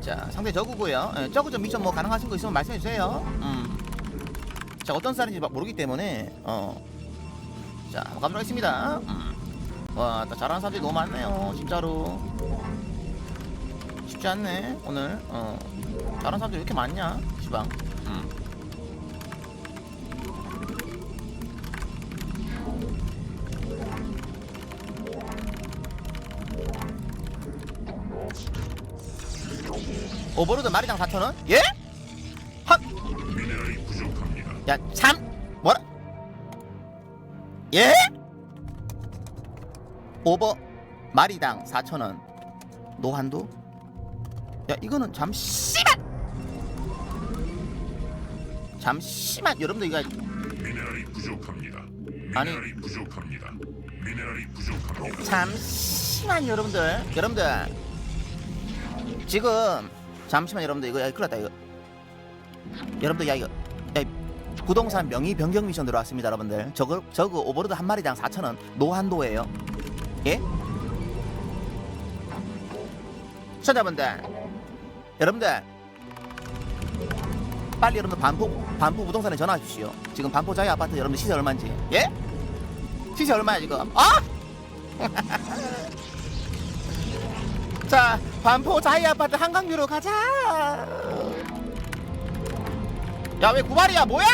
자 상대 저구고요. 예, 저구 좀 미션 뭐 가능하신 거 있으면 말씀해 주세요. 음. 자 어떤 쌀인지 막 모르기 때문에 어자 한번 가도록 하겠습니다. 음. 와나 잘하는 사람들이 너무 많네요 진짜로. 쉽지 않네 오늘. 어. 잘하는 사람들이 왜 이렇게 많냐 시방. 음. 오버로드 마리당 4천원? 예? 부족합니다. 야, 참! 뭐라? 예? 오버 마리당 4,000원. 노한도? 야, 이거는 잠시만! 잠시만! 여러분들 이거 미네랄이 부족합니다. 아니. 미네랄이 부족합니다. 미네랄이 부족합니다. 잠시만 여러분들. 여러분들. 지금 잠시만 여러분들 이거 야, 큰일 났다 이거. 여러분들 야 이거 야, 이 부동산 명의 변경 미션 들어왔습니다 여러분들. 저거 저거 오버로드 한 마리당 4,000원 노한도예요. 예? 시청자분들. 여러분들. 빨리 여러분들 반포 반포 부동산에 전화 주시오. 지금 반포 자이 아파트 여러분들 시세 얼마인지. 예? 시세 얼마야 지금? 아? 자, 반포 자이 아파트 한강뷰로 가자. 야, 왜 구발이야? 뭐야?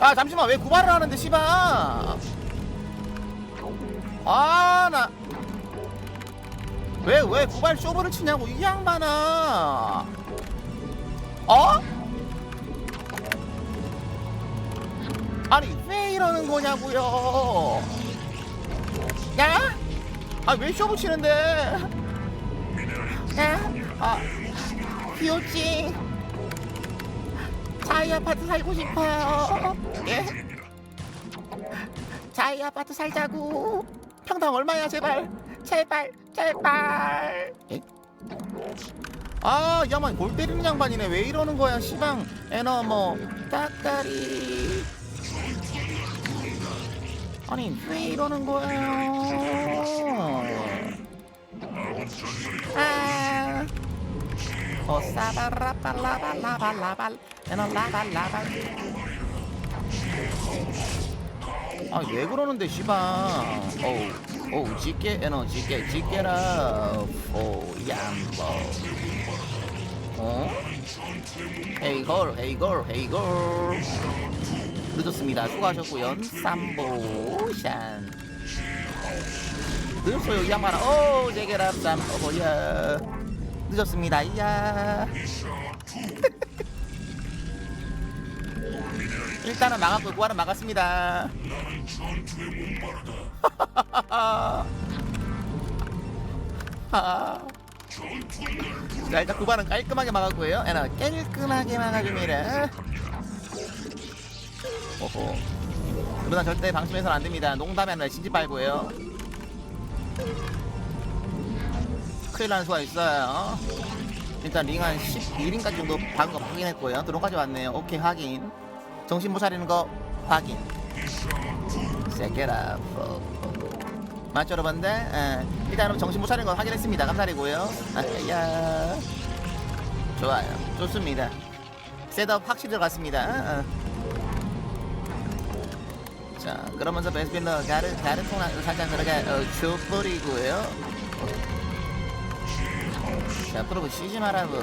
아, 잠시만. 왜 구발을 하는데, 씨발. 아, 나. 왜, 왜 구발 쇼부를 치냐고, 이 양반아. 어? 아니, 왜 이러는 거냐고요. 야? 아, 왜 쇼부 치는데? 야? 아, 비오지. 자이 아파트 살고 싶어요. 예? 자이 아파트 살자고. 평당 얼마야, 제발. 제발, 제발. 예? 아, 야만 골 때리는 양반이네. 왜 이러는 거야, 시방. 에너 뭐 따까리. 아니, 왜 이러는 거예요? 아. 어 사바라발라발라발라발 에너 라발라발 아왜 그러는데 시방 어우 어우 짙게 에너 짙게 짙게라 오 양보 어? 헤이걸 헤이걸 헤이걸 늦었습니다. 수고하셨고요. 삼보샨 늦었어요 이 양반아 오 제게랍 삼. 어버야. 늦었습니다. 이야. 일단은 막았고 구하는 막았습니다. 아. 자 일단 구반은 깔끔하게 막았고요. 에나 깔끔하게 막아줍니다 오호 그러나 절대 방심해서는 안 됩니다. 농담이 아니라 진지 빨고요. 큰일 나는 수가 있어요. 일단 링 한 11인까지 정도 박은 거 확인했고요. 드론까지 왔네요. 오케이 확인. 정신 못 차리는 거 확인. 세게라 맞죠 여러분들? 에, 일단 여러분 정신 못 차리는 거 확인했습니다. 감사드리고요. 아, 야. 좋아요. 좋습니다. 셋업 확실히 들어갔습니다. 어. 자 그러면서 베스핀더 가르 가르 통락을 살짝 들어가 어, 줘버리고요. 자 프로브 쉬지 말라고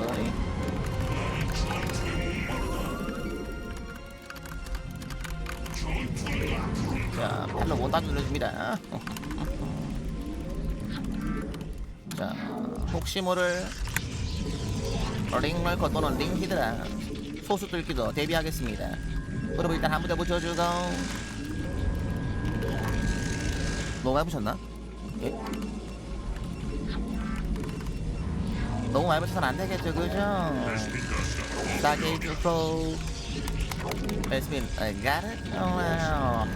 자 팔로 원단 눌러줍니다. 자 혹시 모를 링럴커 또는 링히드라 소수 뚫기도 대비하겠습니다. 프로브 일단 한 부대 붙여주고 너무 많이 붙였나? 예? 너무 많이 붙여서는 안 되겠죠, 그죠? 싸게 주고 베스핀, I got it? Oh, wow.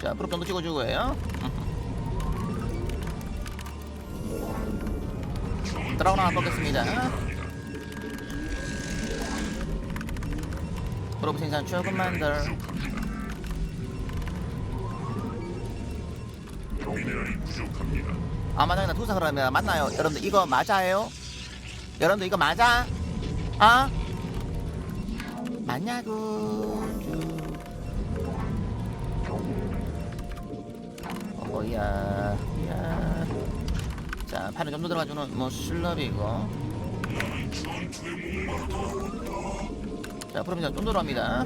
자, 프로 정도 찍어주고요. 드라곤 하나 뽑겠습니다. 프로브 생산 조금만 더. 미네랄이 부족합니다. 아마존이나 투사 그러면 맞나요? 여러분들 이거 맞아요? 여러분들 이거 맞아? 아? 맞냐고? 어야, 야. 자, 팔에 좀더 들어가주는 뭐 슬럽이고. 자, 그럼 이제 좀 들어갑니다.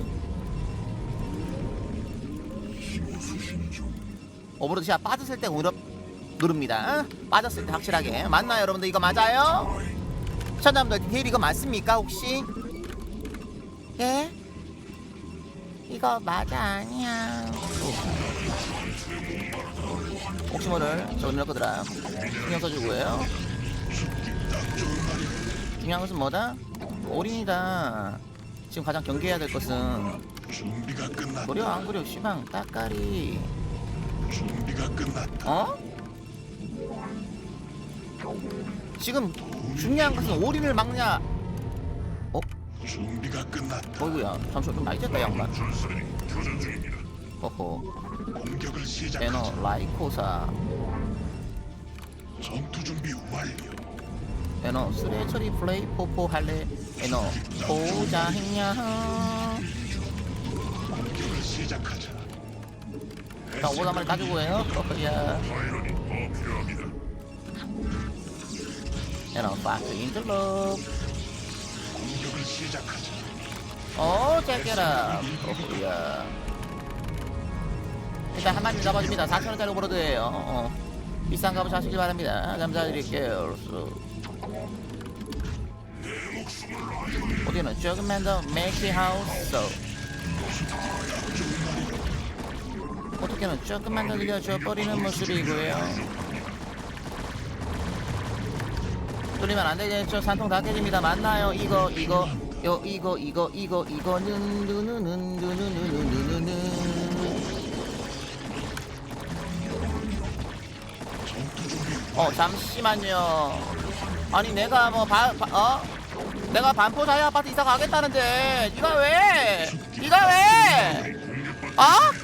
오버로드샷 아, 빠졌을 때 공으로 누릅니다. 어? 빠졌을 때 확실하게. 맞나요, 여러분들? 이거 맞아요? 시청자분들, 딜 이거 맞습니까, 혹시? 예? 이거 맞아, 아니야. 혹시 모를 저는 이럴 거더라. 신경 써주고요. 중요한 것은 뭐다? 올인이다. 지금 가장 경계해야 될 것은. 그려, 안 그려, 시방, 따까리. 준비가 끝났다. 어? 지금 중요한 것은 올인을 막냐? 어? 준비가 끝났다. 어이구야 잠시만 좀 많이 됐다 양반 허허 공격을 시작하자. 라이코사 전투 준비 완료. 에너 쓰레처리 플레이 포포 할래 에너 보자 했냐 공격을 시작하자. 나 오다만에 따주고 해요. 야. 이런 박스인 들로. 어, 제껴라. 어, 야. 일단 한 마리 잡아줍니다. 4천 원짜리 오버로드예요. 어, 어. 비싼 값을 하시기 바랍니다. 감사드릴게요. 어디는 조금만 더 맥시 하우스. 어떻게든 조금만 더 늘려줘 버리는 모습이고요 돌리면 안 되겠죠 산통 다 깨집니다 맞나요 이거 이거 요 이거 이거 이거 이거는 누누누누누누누누누 어 잠시만요 아니 내가 뭐 바, 바 어? 내가 반포 자유 아파트 이사 가겠다는데 네가 왜? 네가 왜? 어?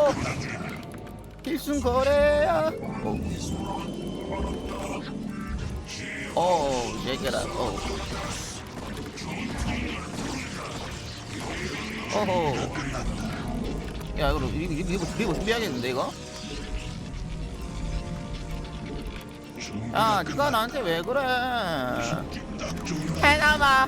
필순 거래야. 어, 오, 오 얘기라. 오. 어. 어허. 야, 그럼 이거 이거 이거 이거 준비하겠는데 이거? 야, 네가 나한테 왜 그래? 해남아.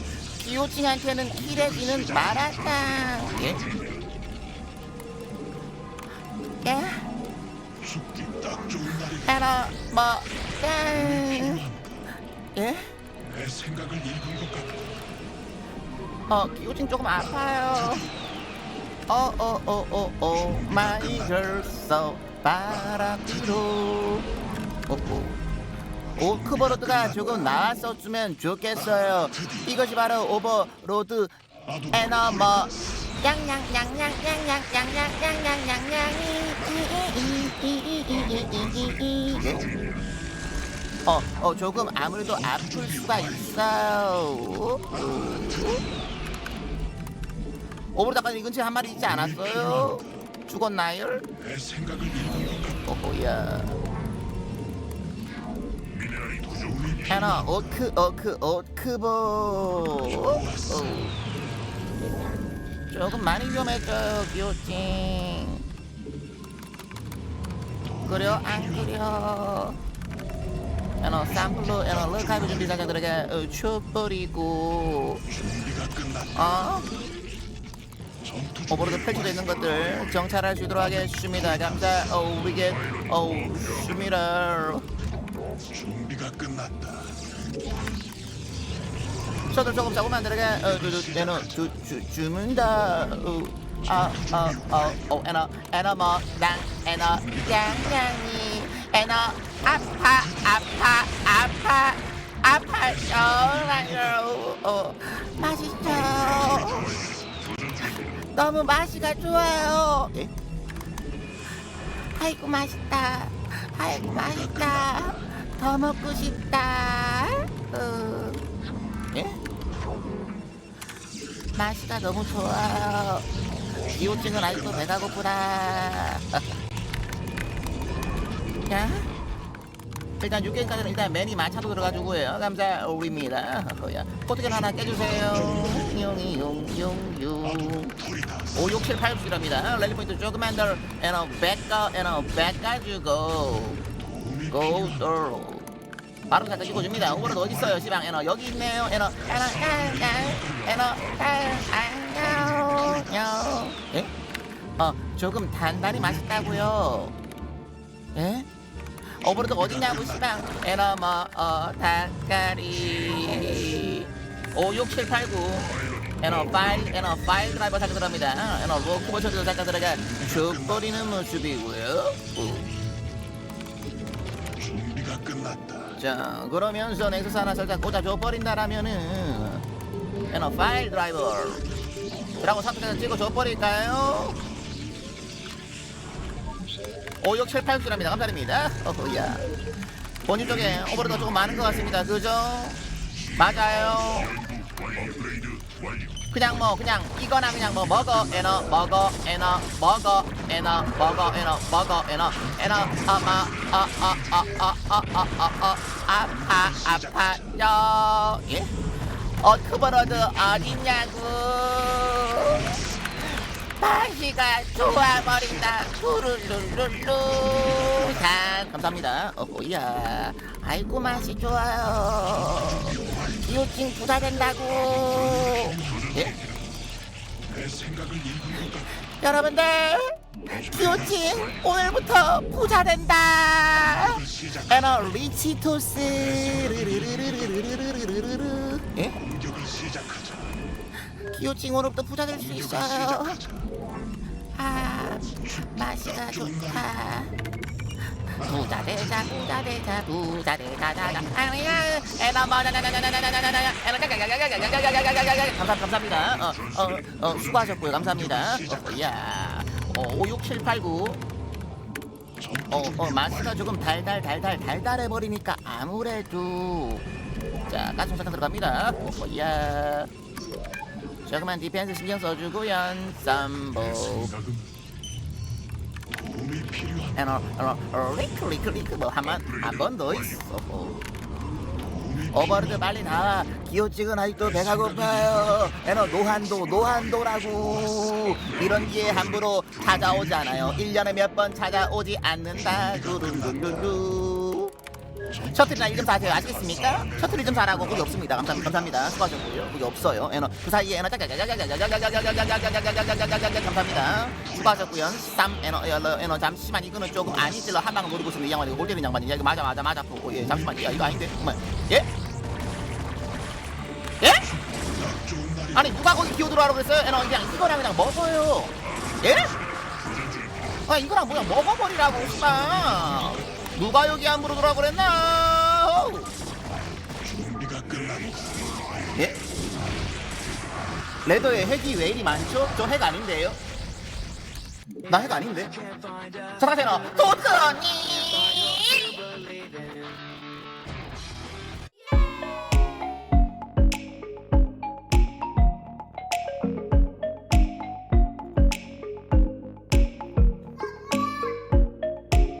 기호칭한테는 길어지는 마라탕. 예? 예? 죽기 딱 좋은 날이 하나, 뭐, 짠. 예? 내 생각을 읽은 것 같고 어, 기호칭 조금 아파요. 어, 어, 어, 어, 어, girl so 바람뒤로. 어, 어. 오크버로드가 조금 나왔었으면 좋겠어요. 이것이 바로 오버로드 에너머. 어, 어, 조금 아무래도 아플 수가 있어요. 오버로 아까 이 근처에 한 마리 있지 않았어요? 죽었나요? 오호야. 하나 오크 오크 오크보. 어. 조금 많이 위험했어요 기호찡. 그려 안 그려? 에너 쌈플로 에너 르카이브 준비 사장들에게 어. 어 오버로드 펼쳐져 있는 것들 정찰할 수 있도록 하겠습니다 감사 어 우리게 어 줍니다 준비가 끝났다. 셔틀 조금 조금 만 들게? 어주주 에너 주주 주문다. 어아아어 에너 에너 뭐랑 에너 양양이. 에너 아파 아파 아파 아파요. 어 맛있죠. 너무 맛이가 좋아요. 예? 아이고 맛있다. 아이고 맛있다 더 먹고 싶다. 어. 예? 맛이가 너무 좋아요 이호증은 아직도 배가 고프다. 야? 일단 6개까지는 일단 맨이 마차도 들어가지고요. 감사드립니다. 야. 포트겐 하나 깨주세요. 용이 용용용. 불이다. 5, 6, 7, 8, 9이랍니다. 랠리 포인트 조금만 더. 에너 백 가 에너 백 가지고 고또 바로 잠깐 찍어줍니다. 오버로드 어디 있어요 시방? 에너 여기 있네요. 에너 에너 에너 에너 에너 예? 어 조금 단단히 맛있다고요. 예? 오버로드 어디냐고 시방? 에너 뭐어 닭가리. 5, 6, 7, 8, 9 에너 파일 에너 파일 드라이버 잠깐 들어갑니다. 에너 로크 버셔도 잠깐 들어가 죽버리는 모습이고요. 우. 준비가 끝났다. 자 그러면서 넥서스 하나 살짝 꽂아줘 버린다라면은 에너 파일 드라이버 라고 선택해서 찍어줘 버릴까요? 5, 6, 7, 8, 9랍니다 감사드립니다 어허야 본인 쪽에 오버로드 조금 많은 것 같습니다 그죠? 맞아요 그 냥 뭐 그냥 이거나 그냥 뭐 먹어 에너 먹어 에너 먹어 에너 먹어 에너 먹어 에너 에너 아마 아아아아아아아 아파 아파요. 예? 어크버러드 어딨냐고. 맛이가 좋아버린다. 뚜루루루루. 자 감사합니다. 어호야. 아이고 맛이 좋아요. 기호칭 부자 된다고 예? 여러분들 기호칭 오늘부터 부자 된다. 에너 리치토스 르르르르르르르르르르 예? 기호칭 오늘부터 부자 될 수 있어요. 아 맛이가 좋다 부자 되자 부자 되자 부자 되자 자자 아니야 에너 뭐나나나나나나나나나 에너 가가가가가가가가가가가가 감사 감사합니다 어어어 수고하셨고요 감사합니다 어야 어 5, 6, 7, 8, 9 전투 어, 준비 어, 완료. 조금 달달 달달 달달해 버리니까 아무래도 자 가슴 잠깐 들어갑니다. 오야 조금만 디펜스 신경 써주고요. 쌈보 생각은 도움이 필요한 에너 에너 리크 리크 리크 뭐 한번 한번 더 있어. 도움이 오버로드 빨리 나와. 기호찍은 아직도 배가 고파요. 에너 노한도 노한도라고 이런 기회 함부로 찾아오지 않아요. 1년에 몇 번 찾아오지 않는다. 두루루루루. 셔틀이나 일좀 사세요. 아시겠습니까? 셔틀 일좀 사라고 거기 없습니다. 감사, 감사합니다. 수고하셨고요. 거기 없어요. 에너 그 사이에 에너 감사합니다. 수고하셨고요. 쌈 에너 에너 에너 잠시만 이거는 조금 아니질러 한 방을 노리고 있습니다. 이 양반이 골대는 양반이 이거 맞아 맞아 맞아 보고 예 잠시만 야 이거 아닌데 정말 예? 예? 아니 누가 거기 기어 들어가라고 그랬어요? 에너 그냥 이거랑 그냥 먹어요. 예? 아 이거랑 그냥 먹어버리라고 씨발. 누가 여기 함부로 들어가고 그랬나? 준비가 끝났다. 예? 레더에 핵이 왜 이리 많죠? 저 핵 아닌데요? 나 핵 아닌데? 너 도트니